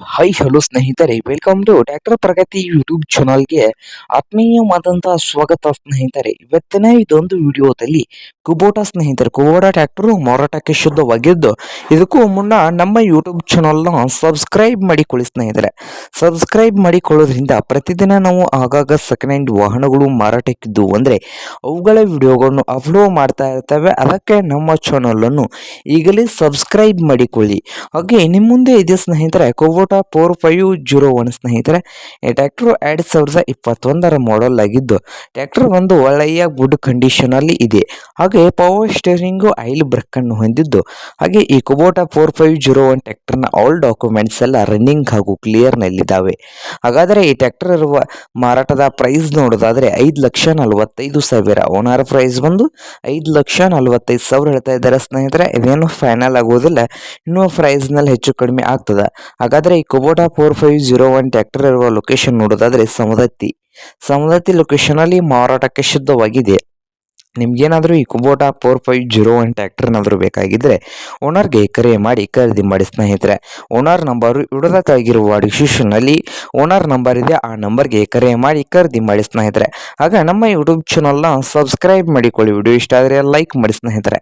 Hi hello ಸ್ನೇಹಿತರೆ. Welcome to tractor Pragati YouTube ಚಾನಲ್ಗೆ ಆತ್ಮೀಯವಾದಂತಹ ಸ್ವಾಗತ ಸ್ನೇಹಿತರೆ. ಇವತ್ತಿನ ಇದೊಂದು ವಿಡಿಯೋದಲ್ಲಿ ಕುಬೋಟಾ ಸ್ನೇಹಿತರೆ, ಕುಬೋಟಾ ಟ್ರ್ಯಾಕ್ಟರ್ ಮಾರಾಟಕ್ಕೆ ಶುದ್ಧವಾಗಿದ್ದು, ಇದಕ್ಕೂ ಮುನ್ನ ನಮ್ಮ ಯೂಟ್ಯೂಬ್ ಚಾನಲ್ನ ಸಬ್ಸ್ಕ್ರೈಬ್ ಮಾಡಿಕೊಳ್ಳಿ ಸ್ನೇಹಿತರೆ. ಸಬ್ಸ್ಕ್ರೈಬ್ ಮಾಡಿಕೊಳ್ಳೋದ್ರಿಂದ ಪ್ರತಿದಿನ ನಾವು ಆಗಾಗ ಸೆಕೆಂಡ್ ಹ್ಯಾಂಡ್ ವಾಹನಗಳು ಮಾರಾಟಕ್ಕಿದ್ದು ಅಂದರೆ ಅವುಗಳ ವಿಡಿಯೋಗಳನ್ನು ಅಪ್ಲೋಡ್ ಮಾಡ್ತಾ ಇರ್ತವೆ. ಅದಕ್ಕೆ ನಮ್ಮ ಚಾನಲನ್ನು ಈಗಲೇ ಸಬ್ಸ್ಕ್ರೈಬ್ ಮಾಡಿಕೊಳ್ಳಿ. ಹಾಗೆ ನಿಮ್ಮ ಮುಂದೆ ಇದೆ ಸ್ನೇಹಿತರೆ, Kubota four five zero one ಸ್ನೇಹಿತರೆ, ಈ ಟ್ರ್ಯಾಕ್ಟರ್ ಎರಡು ಸಾವಿರದ ಇಪ್ಪತ್ತೊಂದರ ಮಾಡೆಲ್ ಆಗಿದ್ದು ಟ್ಯಾಕ್ಟರ್ ಒಂದು ಒಳ್ಳೆಯ ಗುಡ್ ಕಂಡೀಷನ್ ಅಲ್ಲಿ ಇದೆ. ಹಾಗೆ ಪವರ್ ಸ್ಟೇರಿಂಗು ಐಲ್ ಬ್ರೇಕ್ ಅನ್ನು ಹೊಂದಿದ್ದು, ಹಾಗೆ ಈ Kubota four five zero one ಟ್ರ್ಯಾಕ್ಟರ್ನ ಆಲ್ ಡಾಕ್ಯುಮೆಂಟ್ಸ್ ಎಲ್ಲ ರನ್ನಿಂಗ್ ಹಾಗೂ ಕ್ಲಿಯರ್ ನಲ್ಲಿದ್ದಾವೆ. ಹಾಗಾದರೆ ಈ ಟ್ಯಾಕ್ಟರ್ ಇರುವ ಮಾರಾಟದ ಪ್ರೈಸ್ ನೋಡೋದಾದ್ರೆ ಐದು ಲಕ್ಷ ನಲವತ್ತೈದು ಸಾವಿರ. ಓನರ್ ಪ್ರೈಸ್ ಬಂದು ಐದು ಲಕ್ಷ ನಲವತ್ತೈದು ಸಾವಿರ ಹೇಳ್ತಾ ಇದ್ದಾರೆ ಸ್ನೇಹಿತರೆ. ಇದೇನು ಫೈನಲ್ ಆಗೋದಿಲ್ಲ. ಇನ್ನೂ ಪ್ರೈಸ್ನಲ್ಲಿ ಹೆಚ್ಚು ಕಡಿಮೆ ಆಗ್ತದೆ. ಹಾಗಾದರೆ ಈ Kubota four five zero one tractor ಇರುವ ಲೊಕೇಶನ್ ನೋಡೋದಾದ್ರೆ ಸಮದತ್ತಿ ಸಮದತ್ತಿ ಲೊಕೇಶನಲ್ಲಿ ಮಾರಾಟಕ್ಕೆ ಶುದ್ಧವಾಗಿದೆ. ನಿಮ್ಗೇನಾದರೂ ಈ Kubota four five zero one tractor ಏನಾದರೂ ಬೇಕಾಗಿದ್ದರೆ ಓನರ್ಗೆ ಕರೆ ಮಾಡಿ ಖರೀದಿ ಮಾಡಿ ಸ್ನೇಹಿತರೆ. ಓನರ್ ನಂಬರು ಇಡದ ಕೆಳಗಿರುವ ಡಿಸ್ಕ್ರಿಪ್ಷನ್ನಲ್ಲಿ ಓನರ್ ನಂಬರ್ ಇದೆ, ಆ ನಂಬರ್ಗೆ ಕರೆ ಮಾಡಿ ಖರೀದಿ ಮಾಡಿ ಸ್ನೇಹಿತರೆ. ಆಗ ನಮ್ಮ ಯೂಟ್ಯೂಬ್ ಚಾನಲ್ನ ಸಬ್ಸ್ಕ್ರೈಬ್ ಮಾಡಿಕೊಳ್ಳಿ. ವಿಡಿಯೋ ಇಷ್ಟ ಆದರೆ ಲೈಕ್ ಮಾಡಿ ಸ್ನೇಹಿತರೆ.